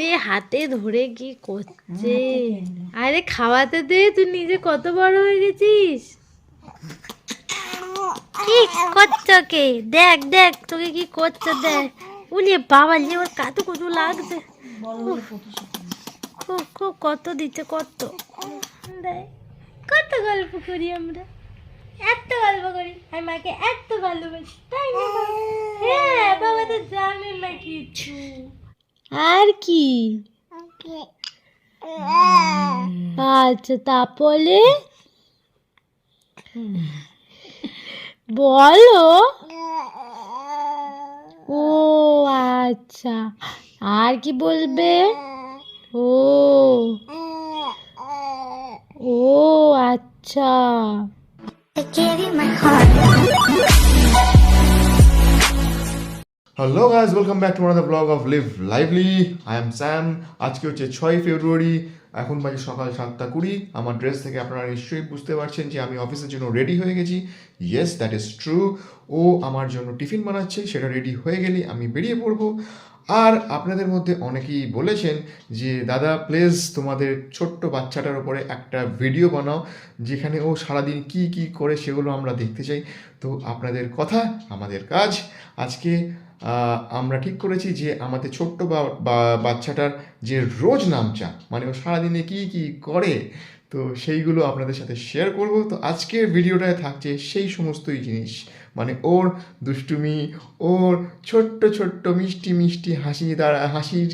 যে হাতে ধরে কি করছে? আরে খাওয়াতে দে তুই নিজে কত বড় হয়ে গেছিস? কি করছ কে? দেখ দেখ তোকে কি করছ দেখ। উনি বাবা লিয়ে ওর কত কত লাগছে। খুব খুব কত দিচ্ছে কত? কত গল্প করি আমরা। এত গল্প করি আমি মাকে এত ভালোবাসি। তাই না হ্যাঁ বাবা তো জানে না কিছু। আর কি? আচ্ছা তারপরে? বলো। ও আচ্ছা। আর কি বলবে? ও। ও আচ্ছা। Hello guys welcome back to another blog of live lively I am Sam আজকে হচ্ছে ছয় ফেব্রুয়ারি এখন বাজে সকাল সাতটা কুড়ি। আমার ড্রেস থেকে আপনারা নিশ্চয়ই বুঝতে পারছেন যে আমি অফিসের জন্য রেডি হয়ে গেছি। ইয়েস দ্যাট ইজ ট্রু ও আমার জন্য টিফিন বানাচ্ছে, সেটা রেডি হয়ে গেলে আমি বেরিয়ে পড়ব। আর আপনাদের মধ্যে অনেকেই বলেছেন যে, দাদা প্লিজ তোমাদের ছোট্ট বাচ্চাটার উপরে একটা ভিডিও বানাও, যেখানে ও সারাদিন কি কি করে সেগুলো আমরা দেখতে চাই। তো আপনাদের কথা, আমাদের কাজ। আজকে আমরা ঠিক করেছি যে, আমাদের ছোট্ট বাচ্চাটার যে রোজ নামচা মানে ও সারাদিনে কি কি করে তো সেইগুলো আপনাদের সাথে শেয়ার করব। তো আজকের ভিডিওটায় থাকছে সেই সমস্তই জিনিস। মানে ওর দুষ্টুমি, ওর ছোট্ট ছোট্ট, মিষ্টি মিষ্টি হাসি দ্বারা, হাসির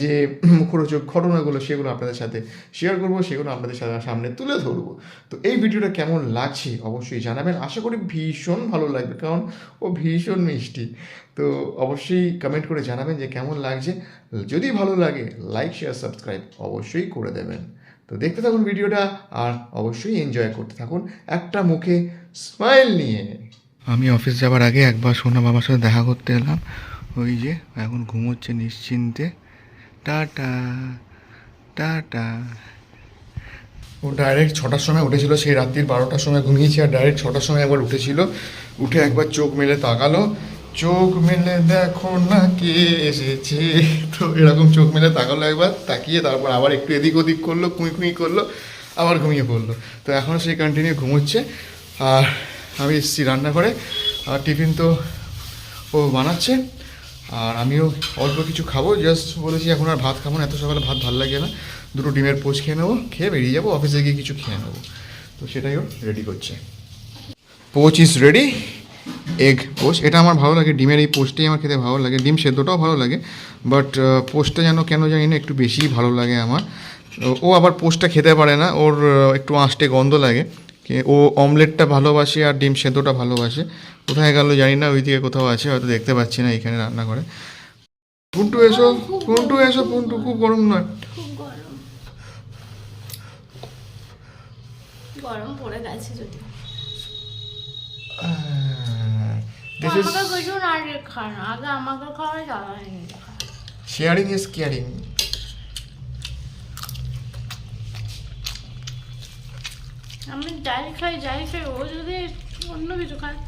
যে মুখরোচক ঘটনাগুলো সেগুলো আপনাদের সাথে শেয়ার করব, সেগুলো আপনাদের সাথে সামনে তুলে ধরবো। তো এই ভিডিওটা কেমন লাগছে অবশ্যই জানাবেন। আশা করি ভীষণ ভালো লাগবে, কারণ ও ভীষণ মিষ্টি। তো অবশ্যই কমেন্ট করে জানাবেন যে কেমন লাগছে। যদি ভালো লাগে লাইক শেয়ার সাবস্ক্রাইব অবশ্যই করে দেবেন। তো দেখতে থাকুন ভিডিওটা আর অবশ্যই এনজয় করতে থাকুন একটা মুখে স্মাইল নিয়ে। আমি অফিস যাওয়ার আগে একবার সোনা বাবার সাথে দেখা করতে এলাম। ওই যে এখন ঘুমোচ্ছে নিশ্চিন্তে। Tata tata. ও ডাইরেক্ট ছটার সময় উঠেছিল সেই রাত্রির বারোটার সময় ঘুমিয়েছি আর ডাইরেক্ট ছটার সময় একবার উঠেছিল। উঠে একবার চোখ মেলে তাকালো। চোখ মেলে দেখো না কে এসেছে। তো এরকম চোখ মেলে তাকালো একবার, তাকিয়ে তারপর আবার একটু এদিক ওদিক করল কুঁই কুঁই করল, আবার ঘুমিয়ে পড়ল। তো এখনও সেই কন্টিনিউ ঘুমোচ্ছে। আর আমি এসেছি রান্না করে আর টিফিন তো ও বানাচ্ছে। আর আমিও অল্প কিছু খাব জাস্ট বলেছি এখন আর ভাত খাব না, এত সকালে ভাত ভালো লাগে না। দুটো ডিমের পোচ খেয়ে নেব, খেয়ে বেরিয়ে যাব অফিসে গিয়ে কিছু খেয়ে নেব। তো সেটাই ও রেডি করছে। Poach is ready egg poach. এটা আমার ভালো লাগে, ডিমের এই পোস্টটাই আমার খেতে ভালো লাগে, ডিম সেদ্ধটাও ভালো লাগে বাট পোস্টটা যেন কেন জানি না একটু বেশিই ভালো লাগে আমার। ও- আবার পোস্টটা খেতে পারে না, ওর একটু আঁশটে গন্ধ লাগে ও অমলেটটা ভালোবাসে আর ডিম সেদ্ধটা ভালোবাসে। কোথায় গেল জানি না, ওইদিকে কোথাও আছে, হয়তো দেখতে পাচ্ছি না এখানে রান্না করে। পুন্টু, এসো পুন্টু এসো, পুন্টু, খুব গরম নয়। গরম। পড়ে গেছে যদি আমি খাই। যাই খাই ও যদি অন্য কিছু খায়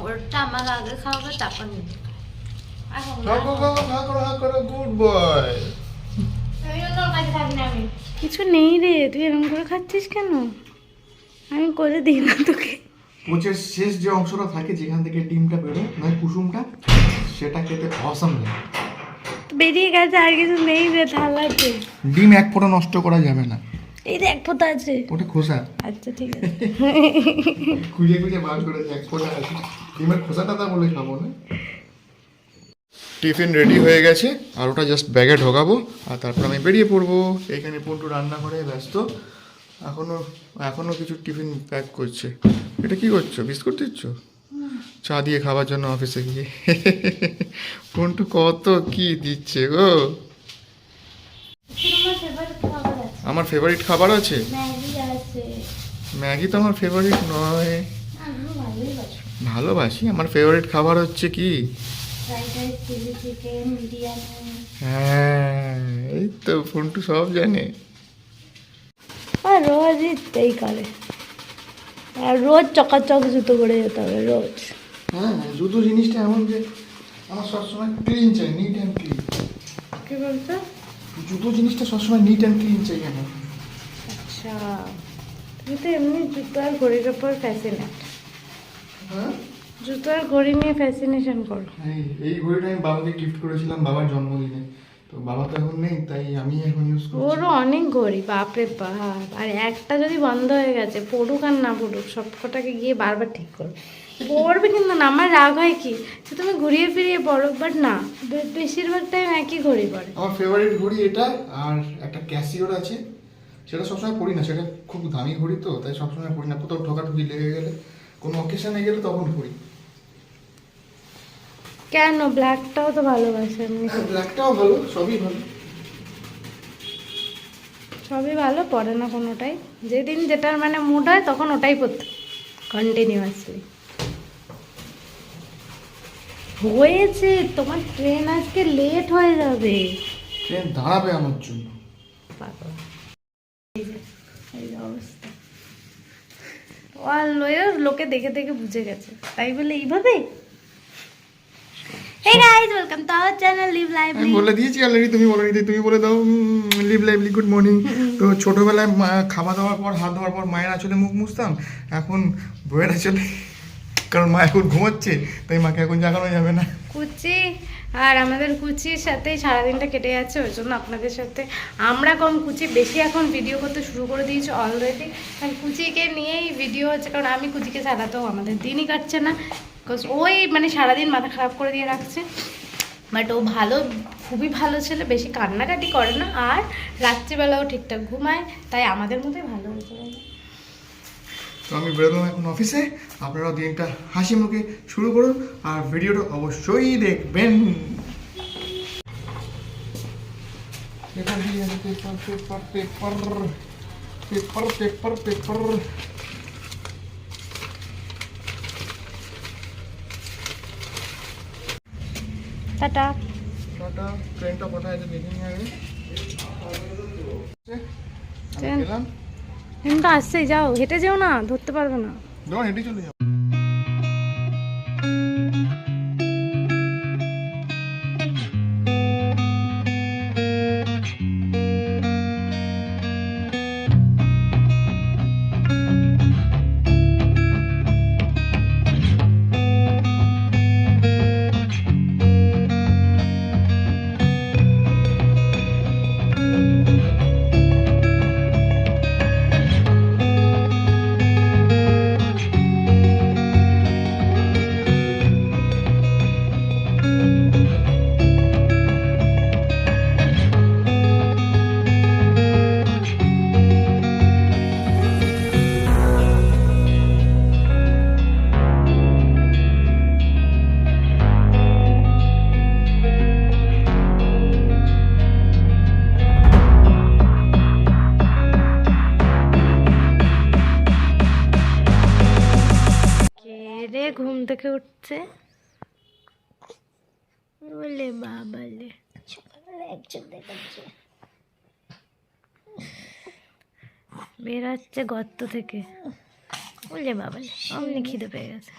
ওরটা আমাকে আগে খাওয়াবে তারপর নিজে। কিছু নেই রে তুই এরকম করে খাচ্ছিস কেন? আমি করে দিই না তোকে। কোচের শেষ যে অংশটা থাকে যেখান থেকে ডিমটা বেরোয় নয় কুসুমটা সেটা খেতে অসম লাগে। বেরিয়ে গেছে আর কিছু নেই রে থালাতে ডিম এক ফোঁটা নষ্ট করা যাবে না। এই দেখ ফোতা আছে। ওটা খোসা। আচ্ছা ঠিক আছে। খুঁজে খুঁজে বার করে এক ফোঁটা আছে। ডিমের খোসাটা তা বলে খাব না। টিফিন রেডি হয়ে গেছে। আর ওটা জাস্ট ব্যাগে ঢোকাবো আর তারপর আমি বেরিয়ে পড়ব। এখানে পন্টু রান্না করে ব্যস্ত। এখনও এখনও কিছু টিফিন প্যাক করছে। এটা কি করছ? বিস্কুট দিচ্ছ? চা দিয়ে খাওয়ার জন্য অফিসে গিয়ে। পন্টু কত কি দিচ্ছে গো? আমার ফেভারিট খাবার আছে? ম্যাগি তো আমার ফেভারিট নয়। ভালোবাসি। আমার ফেভারিট খাবার হচ্ছে কি? হ্যাঁ এই তো ফোনটু সব জানে। আর রোজই তাই করে আর রোজ চকাচক জুতো পরে যেতে হবে রোজ। হ্যাঁ জুতো জিনিসটা এমন যে আমার সবসময় ক্লিন চাই নিট অ্যান্ড ক্লিন কি বলতো জুতো জিনিসটা সবসময় নিট অ্যান্ড ক্লিন চাই আমার আচ্ছা তুমি তো এমনি জুতো আর ঘড়ির ওপর ফ্যাসিনেট হ্যাঁ? জুতো আর ঘড়ি নিয়ে ফ্যাসিনেশন করো। এই এই ঘড়িটা আমি বাবাকে গিফট করেছিলাম বাবার জন্মদিনে। তো বাবা তো এখন নেই তাই আমি এখন ইউজ করছি। ওরও অনেক ঘড়ি বাপরে বাপ। আর একটা যদি বন্ধ হয়ে গেছে পড়ুক আর না পড়ুক সব কটাকে গিয়ে বারবার ঠিক করবে। পড়বে কিন্তু না আমার রাগ হয় কি? যে তুমি ঘুরিয়ে ফিরিয়ে পড়ো বাট না বেশিরভাগ টাইম একই ঘড়ি পড়ে। আমার ফেভারিট ঘড়ি এটা আর একটা ক্যাসিওর আছে। সেটা সবসময় পড়ি না সেটা খুব দামি ঘড়ি তো তাই সবসময় পড়ি না। কোথাও ঠোকাঠুকি লেগে গেলে কোনো অকেশনে গেলে তখন পড়ি। কেন ব্ল্যাকটাও তো ভালোবাসে এমনি ব্ল্যাকটাও ভালো সবই ভালো। সবই ভালো পড়ে না কোনোটাই। যেদিন যেটার মানে মুড হয় তখন ওটাই পড়তে। কন্টিনিউয়াসলি হয়েছে তোমার ট্রেন আজকে লেট হয়ে যাবে। ট্রেন দাঁড়াবে আমার জন্য। এই অবস্থা। লোকে দেখে দেখে বুঝে গেছে। তাই বলে এইভাবে? Hey guys welcome to our channel live আমি লাইভলি বলে দিয়েছি অলরেডি তুমি বলে দিতে তুমি বলে দাও লিভ লাইভলি গুড মর্নিং তো ছোটবেলায় মা- খাওয়া দাওয়ার পর হাত ধোয়ার পর মায়ের আঁচলে মুখ মুছতাম এখন বইয়ের আঁচলে কারণ মা এখন ঘুমোচ্ছে তাই মাকে এখন জাগানো যাবে না। কুচি আর আমাদের কুচির সাথেই সারাদিনটা কেটে যাচ্ছে ওই জন্য আপনাদের সাথে। আমরা কম কুচি বেশি এখন ভিডিও করতে শুরু করে দিয়েছি অলরেডি কারণ কুচিকে নিয়েই ভিডিও হচ্ছে কারণ আমি কুচিকে ছাড়াতেও আমাদের দিনই কাটছে না। বিকজ ওই মানে সারাদিন মাথা খারাপ করে দিয়ে রাখছে। বাট ও ভালো খুবই ভালো ছেলে বেশি কান্নাকাটি করে না। আর রাত্রিবেলাও ঠিকঠাক ঘুমায় তাই আমাদের মতোই ভালো হয়েছে তো আমি বেরোলাম এখন অফিসে। আপনারাও দিনটা হাসি মুখে শুরু করুন আর ভিডিওটা অবশ্যই দেখবেন। Paper paper paper paper paper paper tata. Tata. ট্রেনটা কোথায় আছে দেখে নিয়ে আগে। ট্রেন? আমি গেলাম। আসছেই যাও। হেঁটে যেও না ধরতে পারবে না। হেঁটে চলে যাব। থেকে উঠছে বলে বাবালে বেরাচ্ছে গর্ত থেকে। বলে বাবালে অমনি খিদে পেয়ে গেছে।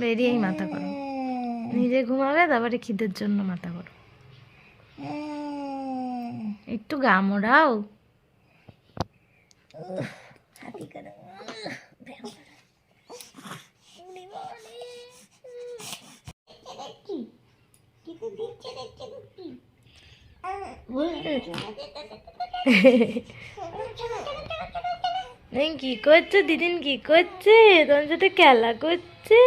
বেরিয়েই মাথা করো নিজে ঘুমাবে তারপরে খিদের জন্য মাথা করো একটু গা মোড়াও এই কি করছ দিদিন কি করছে তোমার সাথে খেলা করছে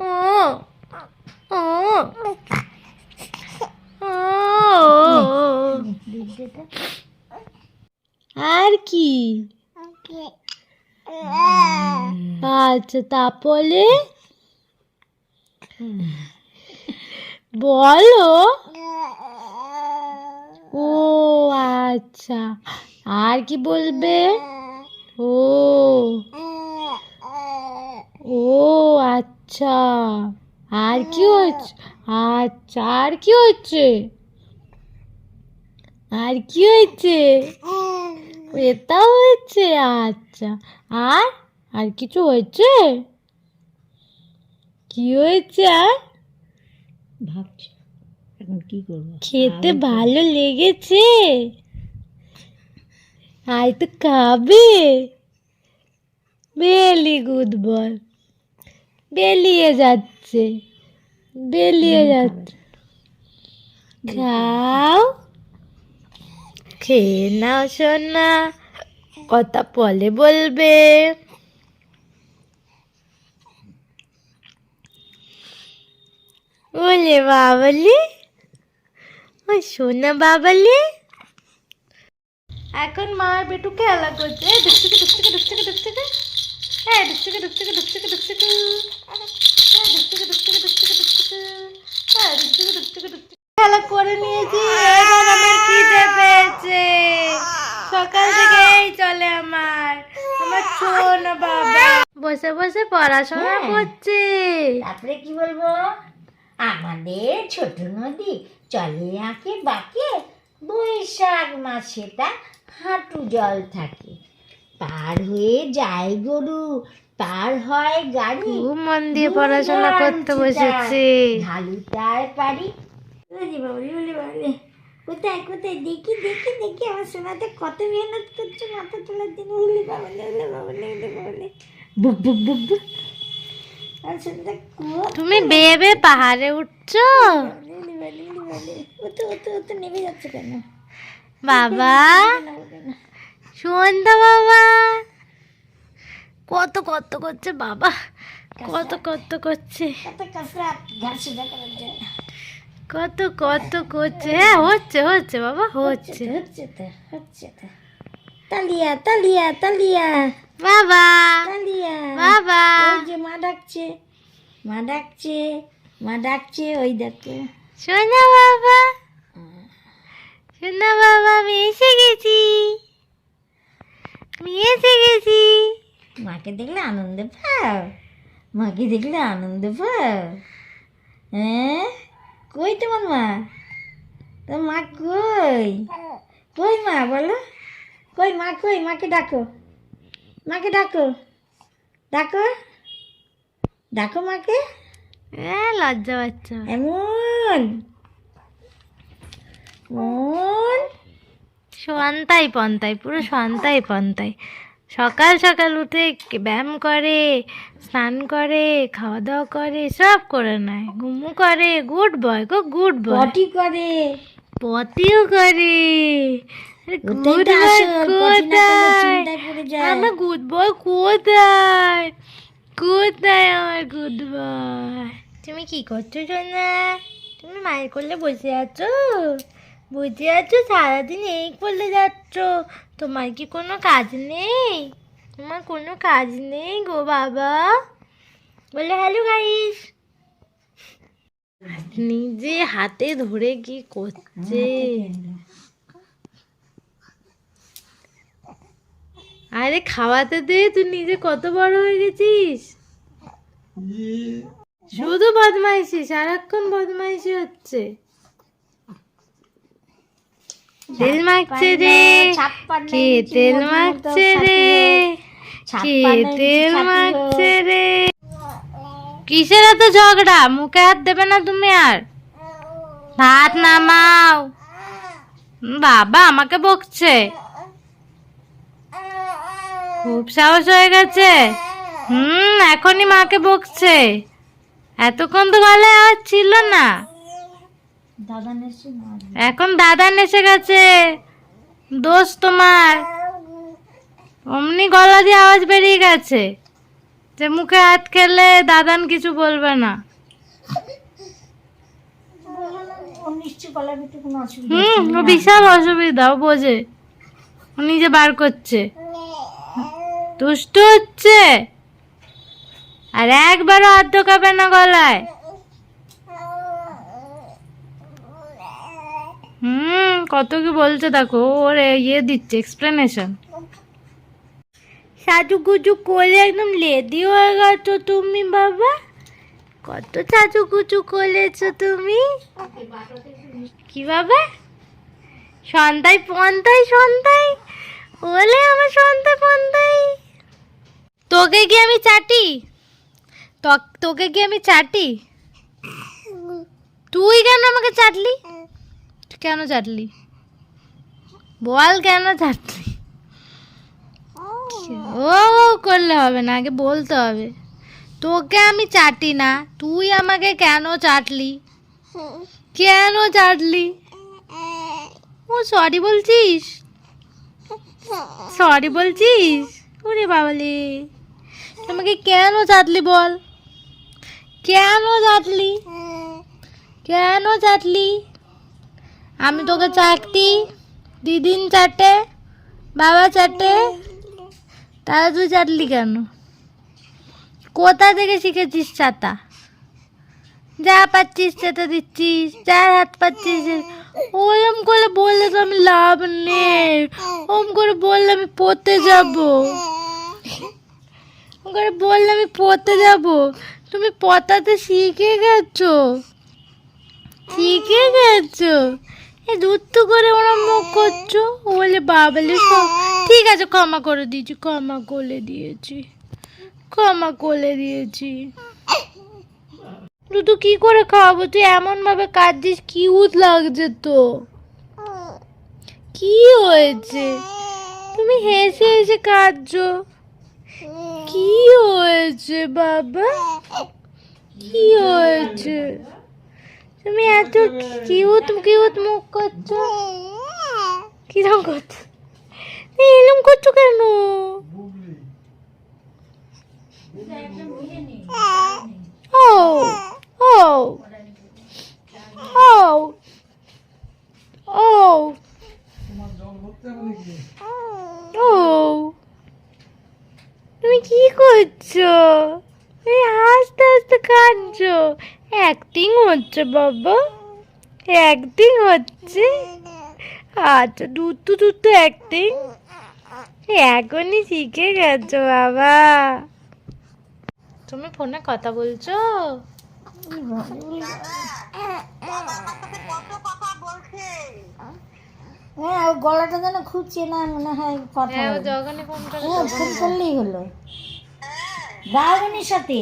ও ও ও আর কি? আচ্ছা তারপরে? বলো। ও আচ্ছা। আর কি বলবে? ও। ও আচ্ছা। আর কি হচ্ছে আচ্ছা আর কি হচ্ছে আর কি হয়েছে? এটা হয়েছে আচ্ছা। আর? আর কিছু হয়েছে? কি হয়েছে আর? ভাবছি এখন কি করব? খেতে ভালো লেগেছে। আই তো খাবে। বেলি গুড বল বেলিয়ে যাচ্ছে। বেলিয়ে যাচ্ছে। খাও। খেয়ে নাও সোনা কথা পলে বলবে ওলে বাবলি ওই সোনা বাবালি এখন মা আর বেটু খেলা করছে ডুকচুকে ডুকচুকে ডুকচুকে ডুকচুকে হ্যাঁ ডুকচুকে ডুকচুকে ডুকচুকে ডুকচুকে হ্যাঁ ডুকচুকে ডুকচুকে ডুকচুকে ডুকচুকে হ্যাঁ ডুকচুকে ডুকচুকে ডুকচুকে খেলা করে নিয়েছি এবার আমার খিদে পেয়েছে। সকাল থেকেই চলে আমার। আমার বাবা। বসে বসে পড়াশোনা হ্যাঁ। করছে। তারপরে কি বলব? আমাদের ছোট নদী চলে আঁকে বাঁকে। বৈশাখ মাসেটা হাঁটু জল থাকে। পার হয়ে যায় গরু পার হয় গাড়ি। মন দিয়ে পড়াশোনা করতে বসেছে। ঢালু তার পারি ওরে বাবরে ওরে বাবরে কোথায় কোথায়? দেখি দেখি দেখি। আমার সোনাতে কত মেহনত করছে মাথা তোলার জন্য। উলি বাবলে উলি বাবলে উলি বাবলে তুমি বেয়ে বেয়ে পাহাড়ে উঠছো? নেমে যাচ্ছে কেন? বাবা সন্ধ্যা বাবা। কত কত করছে বাবা। কত কত করছে। কত ঘাস কত কত করছে? হ্যাঁ হচ্ছে হচ্ছে বাবা হচ্ছে। হচ্ছে তো হচ্ছে তো। তালিয়া তালিয়া তালিয়া। বাবা। তালিয়া। বাবা। ওই যে মা ডাকছে মা ডাকছে মা ডাকছে ওই দেখো। সোনা বাবা। সোনা বাবা আমি এসে গেছি। আমি এসে গেছি। মাকে দেখলে আনন্দ পাও? মাকে দেখলে আনন্দ পাও? হ্যাঁ? কই তোমার মা? তোর মা কই? কই মা বলো? কই মা কই? মাকে ডাকো। মাকে ডাকো। ডাকো। ডাকো মাকে। হ্যাঁ লজ্জা বাচ্চা এমন। মন। সন্তাই পন্তাই পুরো সন্তাই পন্তাই। সকাল সকাল উঠে ব্যায়াম করে স্নান করে খাওয়া দাওয়া করে সব করে নেয়। ঘুমু করে good boy go good boy. Potty করে। পতিও করে। গুড বয় কোথায়। আমার গুড বয় কোথায়? কোথায় আমার গুড বয়? তুমি কি করছ সোনা? তুমি মায়ের করলে বসে আছো? বসে আছো সারাদিন এই করলে যাচ্ছ। তোমার কি কোনো কাজ নেই? তোমার কোনো কাজ নেই গো বাবা। বলে হ্যালো গাইস নিজে হাতে ধরে কি করছে? আরে খাওয়াতে দে তুই নিজে কত বড় হয়ে গেছিস? শুধু বদমাইশি সারাক্ষণ বদমাইশি হচ্ছে। তেল মাখছে রে। কে ইঞ্চি তেল মাখছে রে? কে তেল মাখছে রে? কিসের এত ঝগড়া? মুখে হাত দেবে না তুমি আর। হাত নামাও। বাবা আমাকে বকছে। খুব সাহস হয়ে গেছে। হুম এখনই মাকে বকছে। এতক্ষণ তো গলায় আওয়াজ ছিল না। দাদা। এখন দাদান এসে গেছে। দোষ তোমার। অমনি গলা দিয়ে আওয়াজ বেরিয়ে গেছে যে মুখে হাত খেলে দাদান কিছু বলবে না। হুম ও বিশাল অসুবিধা ও বোঝে। ও নিজে বার করছে। দুষ্ট হচ্ছে। আর একবারও হাত ঢোকাবে না গলায়। হুম, কত কি বলছে দেখো, ওর ইয়ে দিচ্ছে এক্সপ্লেনেশন সাজু গুজু করে একদম লেদি হয়ে গেছো তুমি, বাবা। কত সাজু গুজু করেছ তুমি। কি বাবা? সন্তাই পন্তাই সন্তাই ওলে আমার সন্তাই পন্তাই তোকে কি আমি চাটি? তোকে কি আমি চাটি? তুই কেন আমাকে চাটলি? কেন চাটলি বল কেন চাটলি ও করলে হবে না, আগে বলতে হবে। তোকে আমি চাটি না, তুই আমাকে কেন চাটলি? কেন চাটলি? ও সরি বলছিস? সরি বলছিস? ওরে বাবালে আমাকে কেন চাটলি বল? কেন চাটলি? কেন চাটলি? আমি তোকে চাটতি দিদিন চাটে, বাবা চাটে তাহলে তুই চাটলি কেন? কোথা থেকে শিখেছিস চাতা যা পাচ্ছিস সেটা দিচ্ছিস, যার হাত পাচ্ছিস ওরম করে বললে তো আমি লাভ নেই ওম করে বললে আমি পড়তে যাব। ওম করে বললে আমি পড়তে যাব। তুমি পতাতে শিখে গেছো? শিখে গেছো? এ দুধ করে ওরা মুখ করছ? বলে বাবালে সব ঠিক আছে, ক্ষমা করে দিয়েছি, ক্ষমা করে দিয়েছি, ক্ষমা করে দিয়েছি। দুধু কি করে খাওয়াবো? তুই এমন ভাবে কাঁদছিস কিউট লাগছে তো কি হয়েছে? তুমি হেসে হেসে কাঁদছো। কি হয়েছে, বাবা? কি হয়েছে? তুমি এত কিউট কিউট মুখ করছ। কিরম করছ? এরম করছ কেন? ও ও ও ও। তুমি কি করছ? এই হাসতে হাসতে কাঁদছো। অ্যাক্টিং হচ্ছে বাবা অ্যাক্টিং হচ্ছে। আচ্ছা দুধ তো অ্যাক্টিং এখনই শিখে গেছো বাবা। তুমি ফোনে কথা বলছো? হ্যাঁ গলাটা যেন খুব চেনা মনে হয় কথা হ্যাঁ। যখনই ফোন করে ফোন করলেই হলো। বাবামণির সাথে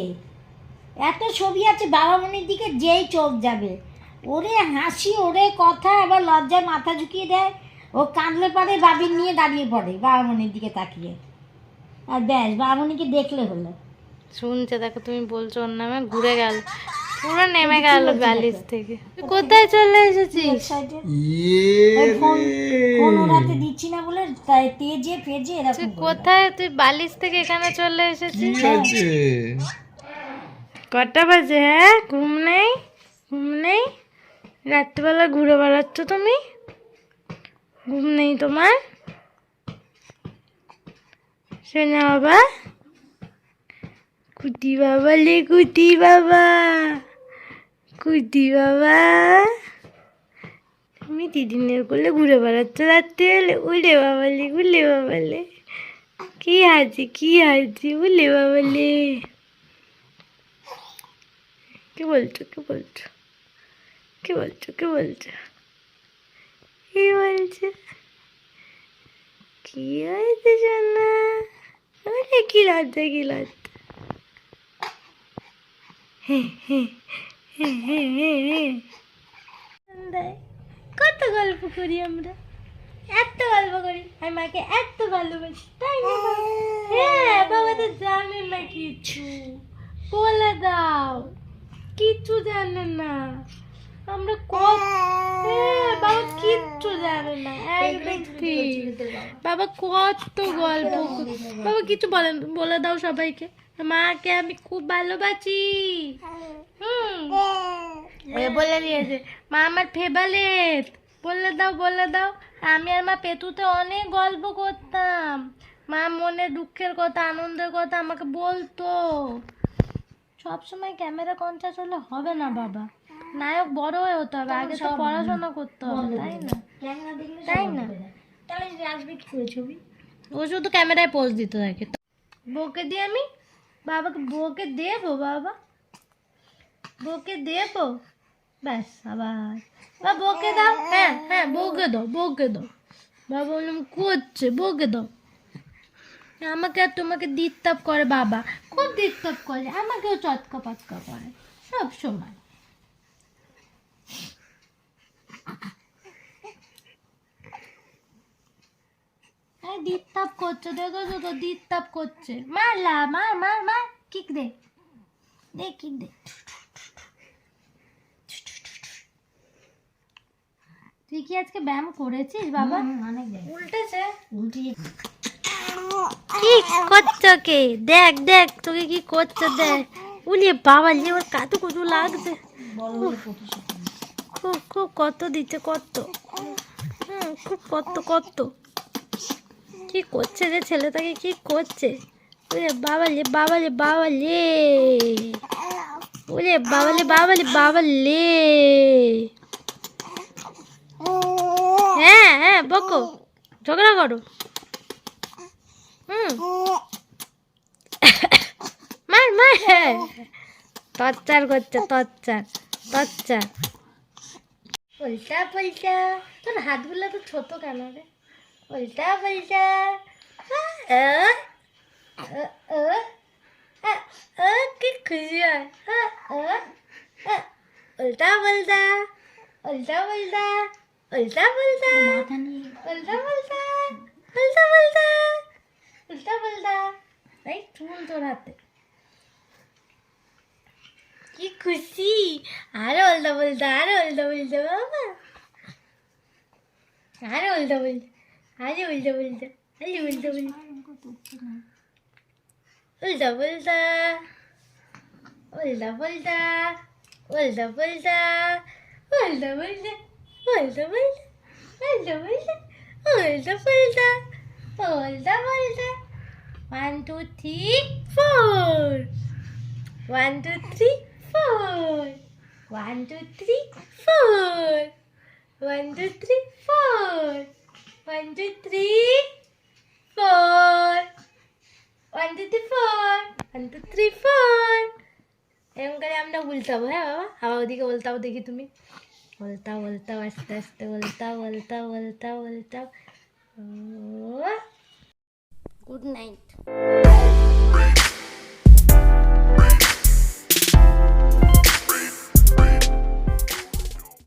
এত ছবি আছে বাবা বাবামণির দিকে যেই চোখ যাবে। ওরে হাসি ওরে কথা আবার লজ্জায় মাথা ঝুঁকিয়ে দেয়। ও কাঁদলে পারে বাবির নিয়ে দাঁড়িয়ে পড়ে বাবামণির দিকে তাকিয়ে। আর ব্যাস বাবা বাবামণিকে দেখলে হলো। শুনছে দেখো তুমি বলছো ওর নামে ঘুরে গেল। পুরো নেমে গেল বালিশ থেকে। কোথায় চলে এসেছিস? ফোন ফোন ওরাতে দিচ্ছি না বলে তাই তেজে ফেজে এরকম কোথায় তুই বালিশ থেকে এখানে চলে এসেছিস? কটা বাজে হ্যাঁ? ঘুম নেই? ঘুম নেই? রাত্রিবেলা ঘুরে বেড়াচ্ছ তুমি? ঘুম নেই তোমার? শোনা বাবা? কুটি বাবা লে কুটি বাবা! কুটি বাবা! তুমি দিদিনের করলে ঘুরে বেড়াচ্ছ রাত্রিবেলা? উলে বাবালে উলে বাবালে। কি আছে কি আছে উলে বাবালে। কি বলছো কি বলছো? কি বলছো কি বলছো? কি বলছো? কি হয়েছে ওরে কি লজ্জা কি লজ্জা? কত গল্প করি আমরা? এত গল্প করি আমি মাকে এত ভালোবাসি, তাই না হ্যাঁ বাবা তো জানে না কিছু। বলে দাও। কিচ্ছু জানে না। আমরা কত বাবা কিচ্ছু জানে না। একদম ঠিক। বাবা কত গল্প বাবা কিছু বলেন বলে দাও সবাইকে। মাকে আমি খুব ভালোবাসি। হুম। বলে দিয়েছে। মা আমার ফেভারিট বলে দাও বলে দাও। আমি আর মা পেতুতে অনেক গল্প করতাম। মা মনে দুঃখের কথা আনন্দের কথা আমাকে বলতো। সব সময় ক্যামেরা কনসাস হলে হবে না বাবা। নায়ক বড় হয়ে হতে হবে আগে তো পড়াশোনা করতে হবে তাই না? তাই না? তাহলে আসবে কি করে ছবি? ও শুধু ক্যামেরায় পোজ দিতে থাকে বউকে দিয়ে আমি? বাবাকে বউকে দেবো বাবা? বউকে দেবো? ব্যাস আবার। বা বউকে দাও হ্যাঁ হ্যাঁ বউকে দাও বউকে দাও। বাবা বললাম করছে বউকে দাও। আমাকে আর তোমাকে দিত্তাপ করে বাবা। খুব দিত্তাপ করে আমাকেও চটকা পটকা করে সব সময়। দিত্তাপ করছে দেখো তো দিত্তাপ করছে। মারলা মার মার মার কিক দে। দে কিক দে। তুই কি আজকে ব্যায়াম করেছিস বাবা? অনেক উল্টেছে? উল্টিয়ে কি করছ কে? দেখ দেখ, তোকে কি করছ দেখ। উলিয়ে বাবা লিয়ে ওর কাতু কুতু লাগছে। খুব খুব কত দিচ্ছে, কত। হুম, খুব কত কত। কি করছে রে ছেলেটাকে, কি করছে? ওরে বাবালে বাবালে বাবালে ওরে বাবালে বাবালে বাবালে হ্যাঁ হ্যাঁ বকো। ঝগড়া করো। মার মার তচ্চার করছে তচ্চার তচ্চার উল্টা পাল্টা তোর হাতগুলো তো ছোট কেন রে উল্টা পাল্টা আ, আ, আ, আ, আ, কি খুশি হয় আ, আ, আ, উল্টা পাল্টা উল্টা পাল্টা উল্টা পাল্টা মাথা নিয়ে উল্টা পাল্টা উল্টা পাল্টা उल्टा पलटा राइट चूल रहते कि खुशी आरे उल्टा पलटा आरे उल्टा पलटा बाबा आरे उल्टा पलटा आरे उल्टा पलटा आरे उल्टा पलटा उल्टा पलटा उल्टा पलटा उल्टा पलटा उल्टा पलटा उल्टा पलटा उल्टा पलटा उल्टा पलटा उल्टा पलटा One, two, three, four. One, two, three, four. One, two, three, four. One, two, three, four. One, two, three, four. One, two, three, four. One, two, three, four. एम करे এরকম बोलता আমরা है बाबा বাবা হাওয়া ওদিকে बोलता দেখি देखी तुम्हें बोलता बोलता আস্তে বলতাম बोलता बोलता बोलता बोलता Good night.